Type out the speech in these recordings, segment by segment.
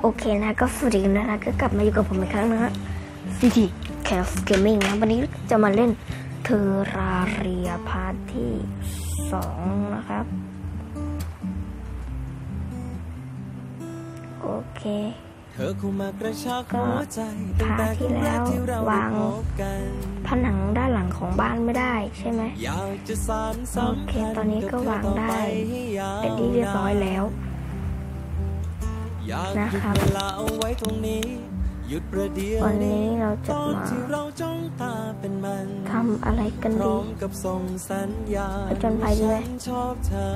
โอเคนะก็สวัสดีกันนะก็กลับมาอยู่กับผมอีกครั้งนะฮะซีทีแคสเกมมิ่งนะวันนี้จะมาเล่นเทอราเรียพาร์ทที่สองนะครับ โอเคเธอคงมากระชากหัวใจก็ตั้งแต่ครั้งแรกที่เราวางได้พบกันผนังด้านหลังของบ้านไม่ได้ใช่ไหมอยากจะสานสัมโอเคพันธ์ตอนนี้ก็วางได้กับเธอต่อปให้ยาวเป็นที่เรียบร้อยแล้วอยาก นะหยุดครับเวลาเอาไว้ตรงนี้หยุดประเดี๋ยววันนี้เราจะตอนมาที่เราจ้องตาเป็นมันทำอะไรกันพร้ดีอมกับส่งสัญญาณผจญภัยดีไหมว่าฉันชอบเธอ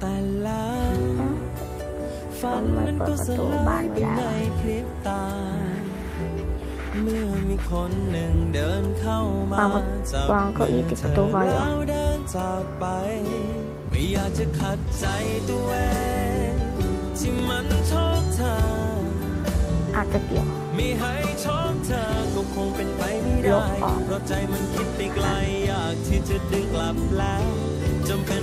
แต่แล้วฝันมันก็สลายไปในพริบตา เมื่อมีคนหนึ่งเดินเข้ามาวางจับวางเก้าอี้ติดประตูไว้เหรอ แล้วเดินจากไปไม่อยากจะขัดใจตัวเองที่มันชอบเธออาจจะเกี่ยวไม่ให้ชอบเธอก็คงเป็นไปไม่ลได้บออกเพราะใจมันคิดไปไกลอยากที่จะดึงกลับแล้วจำเป็น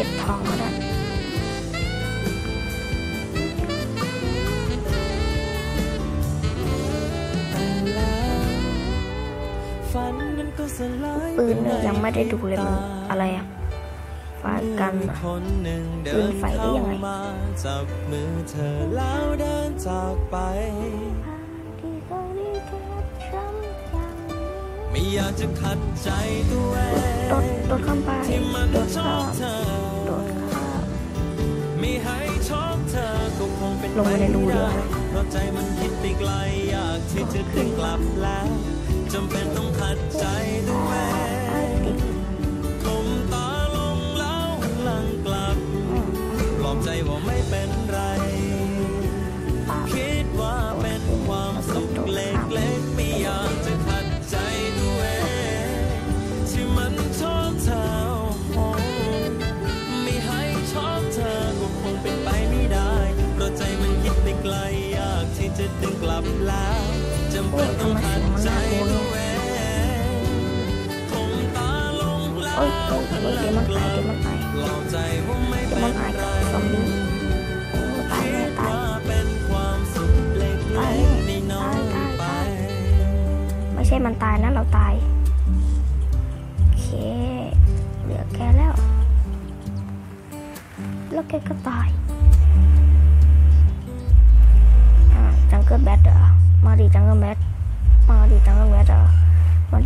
ก็บทองก็ได้แต่แล้วฝันมันก็สลายปืนเนี่ยยังไม่ได้ดูเลยมันอะไรอะฟาดกันอะคนหนึ่งเดิปืนนไฟได้เข้ายังไง ไปไม่อยากจะขัดใจตัวเอโดดงโดดข้ามไปที่มันโดดชข้าอบมเธอโดดข้ามไม่ให้ชอบเธอก็คงเป็นลงไปไปในรูไม่เรือได้เพราะใจมันคิดไปไกลอยากที่จะดึงกลับแล้วจำเป็นต้องขัดใจตัวเองติดคมตาลงแล้วหันหลังกลับอืมปลอบใจว่าไม่เป็น จะดึงกลับแล้วจำเป็นต้องหันใจตัวเองคงตาลงแล้วโอ้ยโอ้ยโอ้ยเดี๋ยวมันตายเดี๋ยวมันตายปลอบ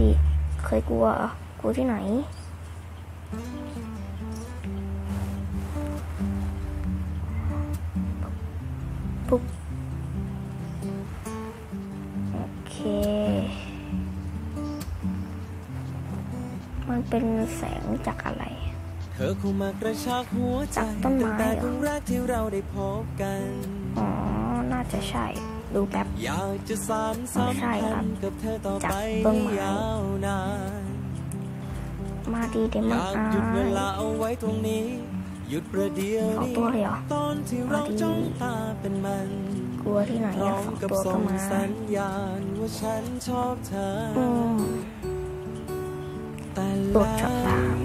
ดิเคยกลัวเหรอกลัวที่ไหน ปุ๊บ โอเค มันเป็นแสงจากอะไรเธอคงมากระชากหัวใจจากต้นไม้ตั้งแต่เหรอครั้งแรกที่เราได้พบกันอ๋อ น่าจะใช่ ดูแป๊บอยากจะสานสัมใช่ครัพับนธ์กับเธอต่อจากไปต้นไม้ยาวนานมาดีเดอมอนยากอาหยุดเวลายเอาไว้ตรงนี้หยุดประเดี๋ยวสองนี้ตัวเลยเหรอตอนที่เราจ้องตาเป็นมันกลัวที่ไหนพร้อะอมสองกับตัวส่ก็งมาสัญญาณว่าฉันชอบเธอออืมแต่โดดแล้ช็อตวตาม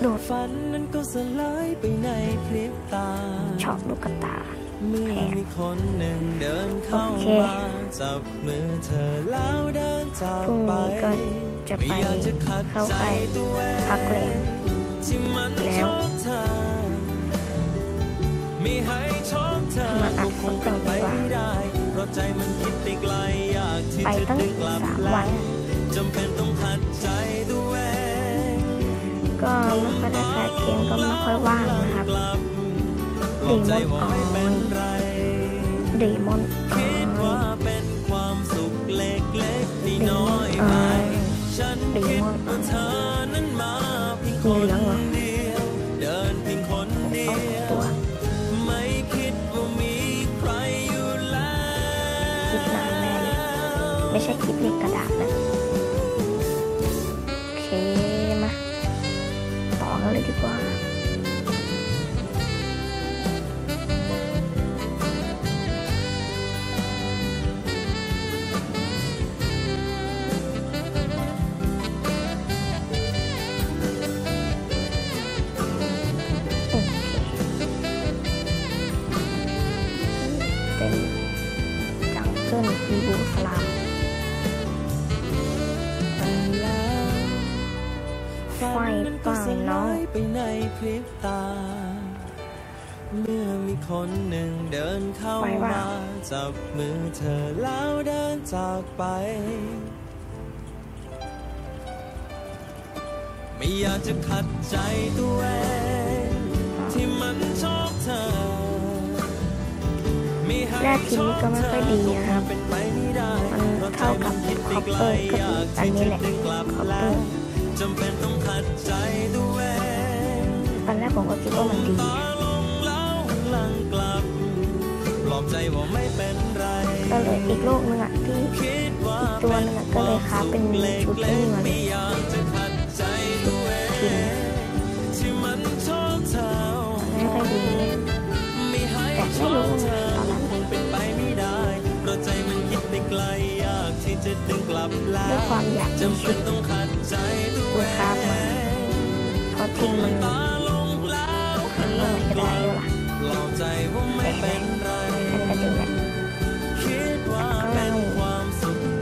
โดดฝันนั้นก็สลายไปในพริบตาช็อตลูกกระตา เมื่อมีคนหนึ่งเดินเข้าโอเคมาจับมือเธอแล้วเดินจากพรุ่งไปนี้ก็จะไปม่อยากจะขัดเข้าใจไปตัวเองพักแรมที่มันแล้วชอบเธอไม่ให้ชอบเธอมาอัก็ดคงเป็นไปก่อนดีกว่าไม่ได้เพราะใจมันคิดไปไกลอยากที่ไปจะตั้งดึงกลับสามแล้วันวจำเป็นต้องขัดใจก็ไม่ค่อยได้แคสเกมก็ไม่ค่อยว่างนะครับ ปลอบใจว่าไม่เป็นเดมอนออคิดว่าเป็นความสุขเล็กๆที่น้อยไปฉันคิดว่าเธอนั้นมาเพียงคนเดียวเดินเพียงคนเดีเอายวตัวไม่คิดว่ามีใครอยู่แล้วคิดนานแน่เลยไม่ใช่คลิปเล็กกระดาษนะโอเคมาต่อกันเลยดีกว่า ลามไฟมันก็สลายไปในพริบตา เมื่อมีคนหนึ่งเดินเข้าไฟว่ามา จับมือเธอแล้วเดินจากไป ไม่อยากจะขัดใจตัวเองที่มันชอบเธอไม่ให้ แรกทีนี้ก็ไม่ค่อยดีนะครับเป็นไปไม่ได้มันเท่ากับคอปเปอร์ก็คืออันนี้แหละคอปเปอร์จำเป็นต้องขัดใจตัวเองตอนแรกผมก็คิดว่ามันดีตาลงแล้วหลังกลับปลอบใจว่าไม่เป็นไรก็เลยอีกโลกหนึงอะที่คิดว่าอีกตัวหนึงอะก็เลยค้าเป็นชุดนี้มาเลยไม่อยากจะขัดใจตัวเองพินที่มันชอบเธอไม่ค่อยดีไม่ให้แต่ไม่ชอรู้ ด้วยความอยากมีจำชุเป็ดนต้องขัดใจตัวคุณครับมาเพราะทิ้งมันตาลงแล้วหันหเมื่อลังไรก็ได้ลับด้วยล่ะปลอบใจว่มันก็จริงแหละคิดว่าเป็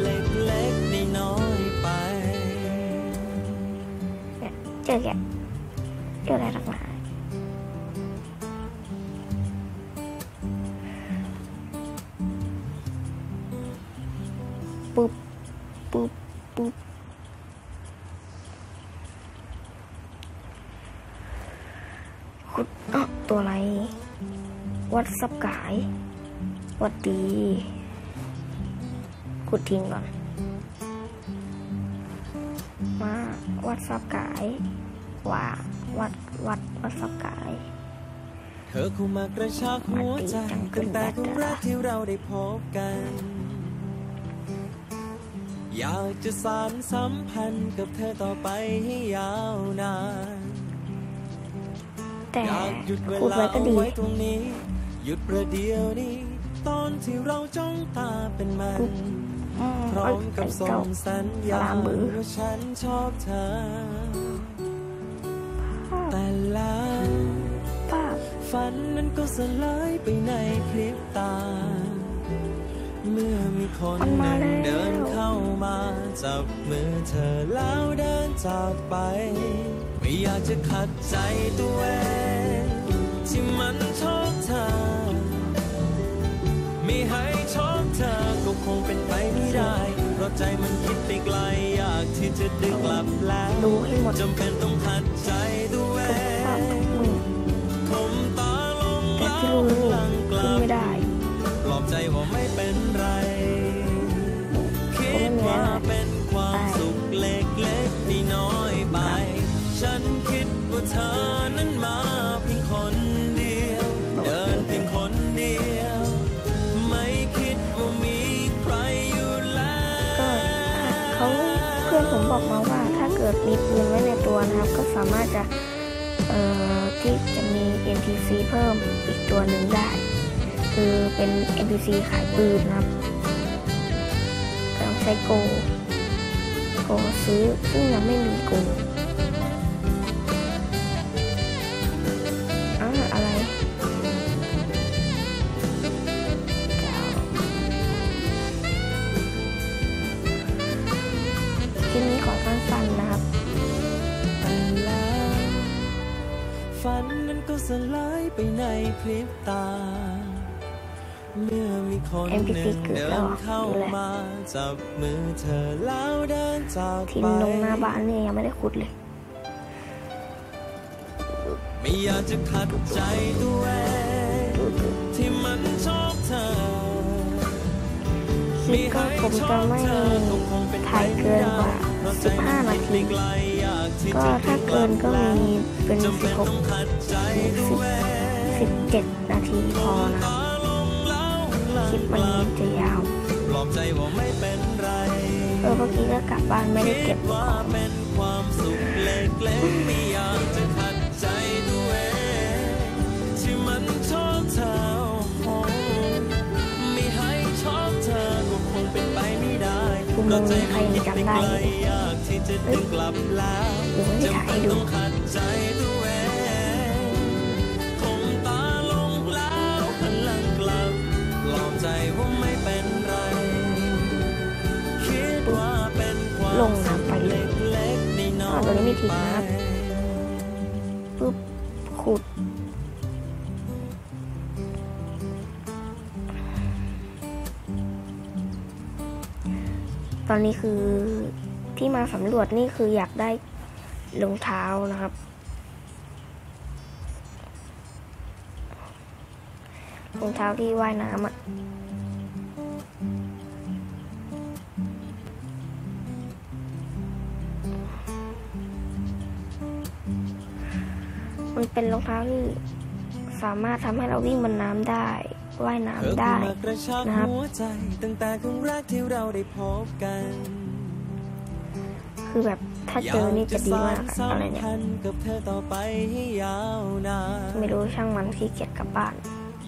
เล็กๆน้อยนี่เจอแกเจออะไรหนัก วัดสับกายวัดดีขุดทิ้งก่อน มาวัดสับกายว่าวัดวัดวัดสับกาย เธอเข้ามากระชากหัวใจตั้งแต่ครั้งแรกที่เราได้พบกัน อยากจะสานสัมพันธ์กับเธอต่อไปให้ยาวนานแต่อยากหยุดเวพูดลาไว้ก็เอาดีไว้ตรงนี้ หยุดประเดี๋ยวนี้ ตอนที่เราจ้องตาเป็นมันอืมพร้อเอ้ยมกับไอ้ส่เจ้างสัญญาสลามบือว่าฉันชอบเธอ แต่แล้วป้าบฝันนั้นก็สลายไปในพริบตา เมื่อมีคนหนึ่งเดินเข้ามาจับมือเธอแล้วเดินจากไป ไม่อยากจะขัดใจตัวเองที่มันชอบเธอไม่ให้ชอบเธอก็คงเป็นไปไม่ได้เพราะใจมันคิดไปไกลอยากที่จะดึงกลับแล้วดูให้หมดจำเป็นต้องขัดใจตัวเบอกมาว่าถ้าเกิดมีปืนไว้ในตัวนะครับ ก็สามารถจะเอ่อที่จะมี NPC เพิ่มอีกตัวหนึ่งได้ คือเป็น NPC ขายปืนนะครับต้องใช้โกโกซื้อซึ่งยังไม่มีโก พริบตา เมื่อมีคนห NPC นึ่งเกิดเดิแล้วนเหรอเข้าดูแลมาจับมือเธอแล้วเดินจากทินไปลงหน้าบ้านเนี่ยยังไม่ได้ขุดเลย ไม่อยากจะขัดใจตัวเองที่มันชอบเธอคลิปก็ผมจะไม่ถ่ายเกินกว่า 15 นาที ก็ถ้าเกินก็มีเป็นจำเป็นต้อง16ขัดใจตัวเอง 17 นาทีพอนะตาลงแล้วคลิปมันจะยาวปลอบใจว่าไม่เป็นไรเออเมื่อกี้ก็กลับบ้านไม่ได้เก็บขว่าองเป็นความสุขเล็กๆไม่อยากจะขัดใจตัวเองที่มันชอบเธอโอ้ไม่ให้ชอบเธอก็คงเป็นไปไม่ได้อุโมงค์นี้ใครยังจำได้ไกลอยากที่จะดึงกลับแล้วหรือไม่ได้ถ่ายให้ดู น้ออ่าตรงนี้มีทิ้งน้ำปุ๊บขุด ตอนนี้คือที่มาสำรวจนี่คืออยากได้รองเท้านะครับ รองเท้าที่ว่ายน้ำอะมั เป็นรองเท้าที่สามารถทำให้เราวิ่งบนน้ำได้ว่ายเธอน้ำเข้าได้มากระชากนะครับหัวใจตั้งแต่ครั้งแรกที่เราได้พบกันคือแบบถ้าเจอนี่จะดีมากอะอะไรเนี่ยยากจะสานสัมพันธ์กับเธอต่อไปให้ยาวนานไม่รู้ช่างมันขี้เกียจกลับบ้าน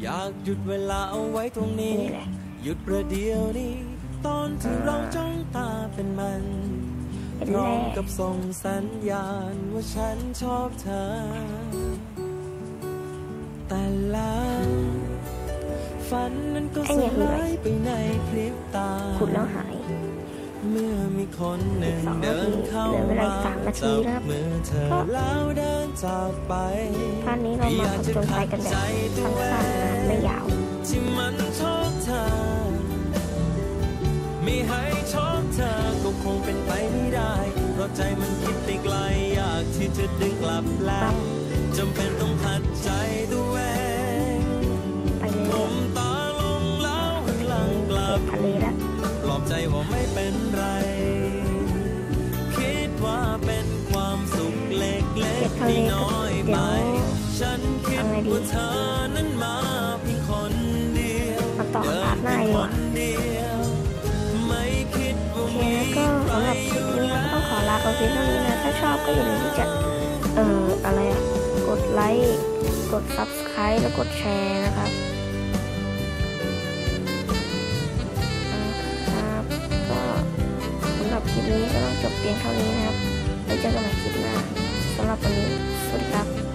อยากหยุดเวลาเอาไว้ตรงนี้นี่แหละหยุดประเดี๋ยวนี้ตอนที่เราจ้องตาเป็นมันเป็นพร้อแร่มกับส่งสัญญาณว่าฉันชอบเธอ ไอ้สเนี่ยคืออะไรลายไปในพริบตาขุดแล้วหายเมื่อมีคนหนึ่งสองนาเดิทีนเข้าเหลือเวลามาอีกสามนาทีจับนะครับมือเธอก็แล้วเดินจากไปท่านนี้เรามาผจญภัยกันแบบสั้นๆนะไม่ยาวที่มันชอบเธอไม่ให้ชอบเธอก็คงเป็นไปไม่ได้เพราะใจมันคิดไปไกลอยากที่จะดึงกลับแล้วจำเป็นต้อง ทะเลก็เดี๋ยวฉันคิดเอาไงดีมาต่อเดิพาร์ทหน้าดีกว่านเดียวไม่คิดว่าโอเคมีก็สำหรับคลิปนี้นะก็ต้องขอลาไปเพียงเท่านี้นะ ถ้าชอบก็อย่าลืมที่จะเอ่ออะไรอะกดไลค์กด subscribe แล้วกดแชร์นะครับอ่าครับก็สำหรับคลิปนี้ก็ต้องจบเพียงเท่านี้นะครับไว้เจอกันใหม่คลิปหน้า สำห